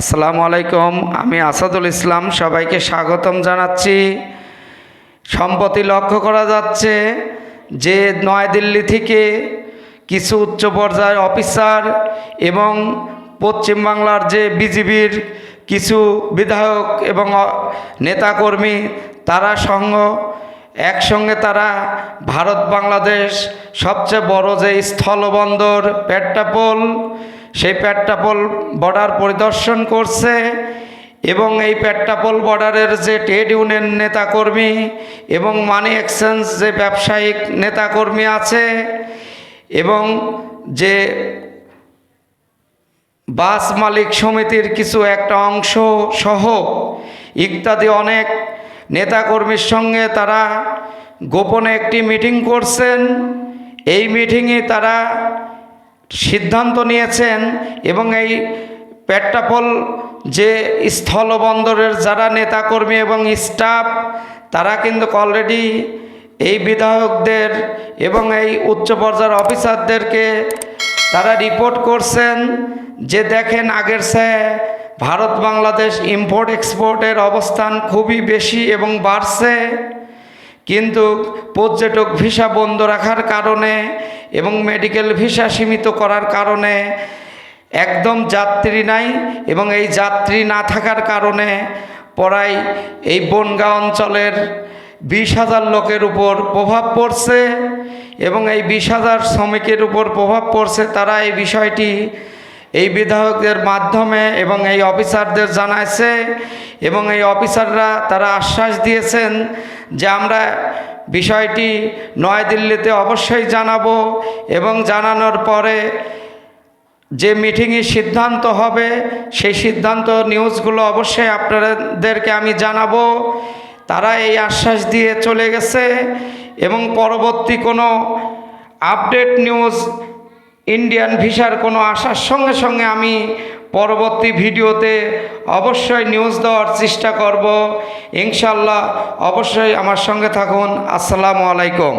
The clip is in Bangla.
আসসালামু আলাইকুম, আমি আসাদুল ইসলাম, সবাইকে স্বাগতম জানাচ্ছি। সম্প্রতি লক্ষ্য করা যাচ্ছে যে নয়াদিল্লি থেকে কিছু উচ্চ পর্যায়ের অফিসার এবং পশ্চিমবাংলার যে বিজিবির কিছু বিধায়ক এবং নেতাকর্মী, তারা সঙ্গ, একসঙ্গে তারা ভারত বাংলাদেশ সবচেয়ে বড় যে স্থলবন্দর পেট্টাপোল সেই পেট্টাপোল বর্ডার পরিদর্শন করছে এবং এই পেট্টাপোল বর্ডারের যে ট্রেড ইউনিয়ন নেতাকর্মী এবং মানি এক্সচেঞ্জ যে ব্যবসায়িক নেতাকর্মী আছে এবং যে বাস মালিক সমিতির কিছু একটা অংশ সহ ইত্যাদি অনেক নেতাকর্মীর সঙ্গে তারা গোপনে একটি মিটিং করছেন। এই মিটিংয়ে তারা সিদ্ধান্ত নিয়েছেন এবং এই পেট্টাপল যে স্থলবন্দরের যারা নেতাকর্মী এবং স্টাফ, তারা কিন্তু অলরেডি এই বিধায়কদের এবং এই উচ্চ পর্যায়ের অফিসারদেরকে তারা রিপোর্ট করছেন যে দেখেন আগের সে ভারত বাংলাদেশ ইম্পোর্ট এক্সপোর্টের অবস্থান খুবই বেশি এবং বাড়ছে। কিন্তু পর্যটক ভিসা বন্ধ রাখার কারণে এবং মেডিকেল ভিসা সীমিত করার কারণে একদম যাত্রী নাই এবং এই যাত্রী না থাকার কারণে পড়াই এই বনগাঁ অঞ্চলের বিশ হাজার লোকের উপর প্রভাব পড়ছে এবং এই বিশ হাজার শ্রমিকের উপর প্রভাব পড়ছে তারা এই বিষয়টি এই বিধায়কদের মাধ্যমে এবং এই অফিসারদের জানাইছে এবং এই অফিসাররা তারা আশ্বাস দিয়েছেন যে আমরা বিষয়টি নয়াদিল্লিতে অবশ্যই জানাব এবং জানানোর পরে যে মিটিংয়ে সিদ্ধান্ত হবে, সেই সিদ্ধান্ত নিউজগুলো অবশ্যই আপনাদেরকে আমি জানাব। তারা এই আশ্বাস দিয়ে চলে গেছে এবং পরবর্তী কোনো আপডেট নিউজ ইন্ডিয়ান ভিসার কোনো আসার সঙ্গে সঙ্গে আমি পরবর্তী ভিডিওতে অবশ্যই নিউজ দেওয়ার চেষ্টা করব। ইনশাল্লাহ অবশ্যই আমার সঙ্গে থাকুন। আসসালামু আলাইকুম।